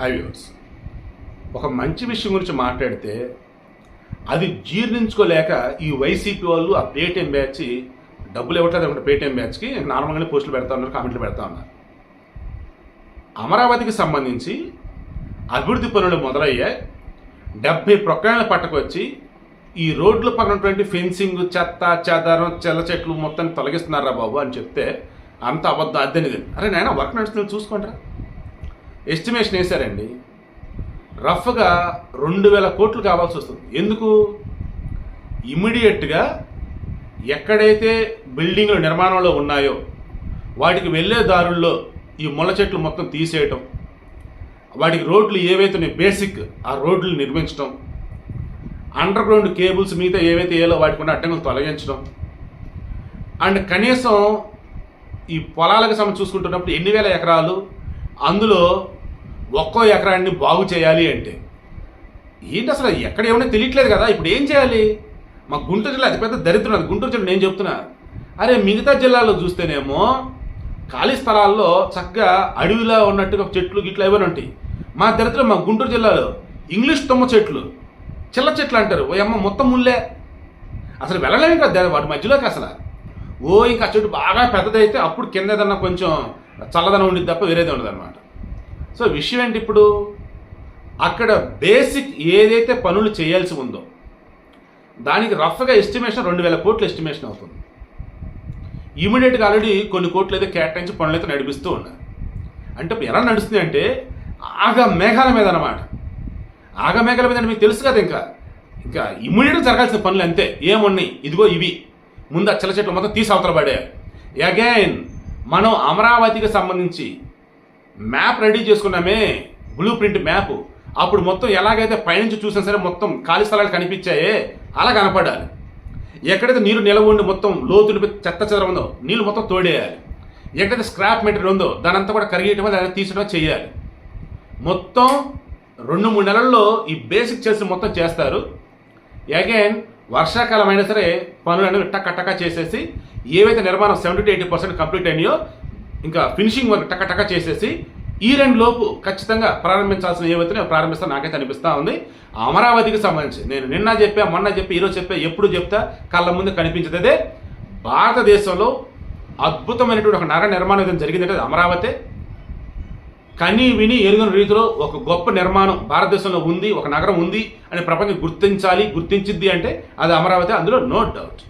హైవ్యూర్స్ ఒక మంచి విషయం గురించి మాట్లాడితే అది జీర్ణించుకోలేక ఈ వైసీపీ వాళ్ళు ఆ పేటీఎం బ్యాచ్ డబ్బులు ఇవ్వట్లేదు అనుకుంటే పేటీఎం బ్యాచ్కి నార్మల్గానే పోస్టులు పెడతా ఉన్నారు కామెంట్లు పెడతా ఉన్నారు. అమరావతికి సంబంధించి అభివృద్ధి పనులు మొదలయ్యాయి. డెబ్బై ప్రొక్కాయల పట్టకొచ్చి ఈ రోడ్ల పక్కనటువంటి ఉన్నటువంటి ఫెన్సింగ్ చెత్త చెదారం చెల్ల చెట్లు మొత్తం తొలగిస్తున్నారా బాబు అని చెప్తే అంత అబద్ధం అద్దెనిది. అరే నాయన వర్క్ నడుస్తుంది చూసుకోండిరా. ఎస్టిమేషన్ వేశారండి. రఫ్గా రెండు వేల కోట్లు కావాల్సి వస్తుంది. ఎందుకు? ఇమ్మీడియట్గా ఎక్కడైతే బిల్డింగ్లు నిర్మాణంలో ఉన్నాయో వాటికి వెళ్ళే దారుల్లో ఈ ముళ్ళ చెట్లు మొత్తం తీసేయటం వాటికి రోడ్లు ఏవైతే బేసిక్ ఆ రోడ్లు నిర్మించడం అండర్ గ్రౌండ్ కేబుల్స్ మిగతా ఏవైతే ఏలో వాటికి ఉన్న అడ్డంకులు తొలగించడం అండ్ కనీసం ఈ పొలాలకు సంబంధించి చూసుకుంటున్నప్పుడు ఎన్ని వేల ఎకరాలు అందులో ఒక్కో ఎకరాన్ని బాగు చేయాలి అంటే. ఏంటి అసలు ఎక్కడ ఏమైనా తెలియట్లేదు కదా ఇప్పుడు ఏం చేయాలి? మా గుంటూరు జిల్లా అతిపెద్ద దరిద్రం అది. గుంటూరు జిల్లా నేను చెప్తున్నా. అరే మిగతా జిల్లాలో చూస్తేనేమో ఖాళీ స్థలాల్లో చక్కగా అడవిలో ఉన్నట్టుగా చెట్లు గిట్లు ఏమైనా ఉంటాయి. మా దరిద్రం మా గుంటూరు జిల్లాలో ఇంగ్లీష్ తుమ్మ చెట్లు చిల్ల చెట్లు అంటారు. ఓ అమ్మ మొత్తం ముల్లే అసలు వెళ్ళలేము కదా వాటి మధ్యలోకి అసలు. ఓ ఇంకా చెట్టు బాగా పెద్దదైతే అప్పుడు కింద ఏదన్నా కొంచెం చల్లదనం ఉండిద్ది తప్ప వేరేది ఉండదు అనమాట సో విషయం ఏంటి ఇప్పుడు? అక్కడ బేసిక్ ఏదైతే పనులు చేయాల్సి ఉందో దానికి రఫ్గా ఎస్టిమేషన్ రెండు వేల కోట్ల ఎస్టిమేషన్ అవుతుంది. ఇమీడియట్గా ఆల్రెడీ కొన్ని కోట్లు అయితే కేటాయించి పనులు అయితే నడిపిస్తూ ఉన్నారు. అంటే ఎలా నడుస్తుంది అంటే ఆగ మేఘాల మీద అనమాట ఆగ మేఘాల మీద మీకు తెలుసు కదా ఇంకా. ఇంకా ఇమీడియట్గా జరగాల్సిన పనులు అంతే. ఏమున్నాయి? ఇదిగో ఇవి. ముందు అచ్చల చెట్లు మొత్తం తీసి అవతల పడే అగైన్ మనం అమరావతికి సంబంధించి మ్యాప్ రెడీ చేసుకున్నామే బ్లూ ప్రింట్ మ్యాప్ అప్పుడు మొత్తం ఎలాగైతే పైనుంచి చూసినా సరే మొత్తం ఖాళీ స్థలాలు కనిపించాయే అలా కనపడాలి. ఎక్కడైతే నీరు నిలవ ఉండి మొత్తం లోతులు చెత్త చెదరం ఉందో నీళ్ళు మొత్తం తోడేయాలి. ఎక్కడైతే స్క్రాప్ మెటీరియల్ ఉందో దానంతా కూడా కరిగేయటం దాన్ని తీసడం చేయాలి. మొత్తం రెండు మూడు నెలల్లో ఈ బేసిక్ చేసి మొత్తం చేస్తారు. అగైన్ వర్షాకాలం అయినా సరే పనులు అనేవి టక్క చేసేసి ఏవైతే నిర్మాణం seventy to eighty percent complete అయినాయో ఇంకా ఫినిషింగ్ వర్క్ టక్క టక్క చేసేసి ఈ రెండు లోపు ఖచ్చితంగా ప్రారంభించాల్సిన ఏవైతే ప్రారంభిస్తా నాకైతే అనిపిస్తూ ఉంది. అమరావతికి సంబంధించి నేను నిన్న చెప్పా మొన్న చెప్పి ఈరోజు చెప్పా ఎప్పుడు చెప్తా కళ్ళ ముందు కనిపించేదే భారతదేశంలో అద్భుతమైనటువంటి ఒక నగర నిర్మాణం జరిగిందంటే అమరావతి. కని విని ఎరుగని రీతిలో ఒక గొప్ప నిర్మాణం భారతదేశంలో ఉంది ఒక నగరం ఉంది అని ప్రపంచం గుర్తించాలి గుర్తించిద్ది అంటే అది అమరావతి అందులో నో డౌట్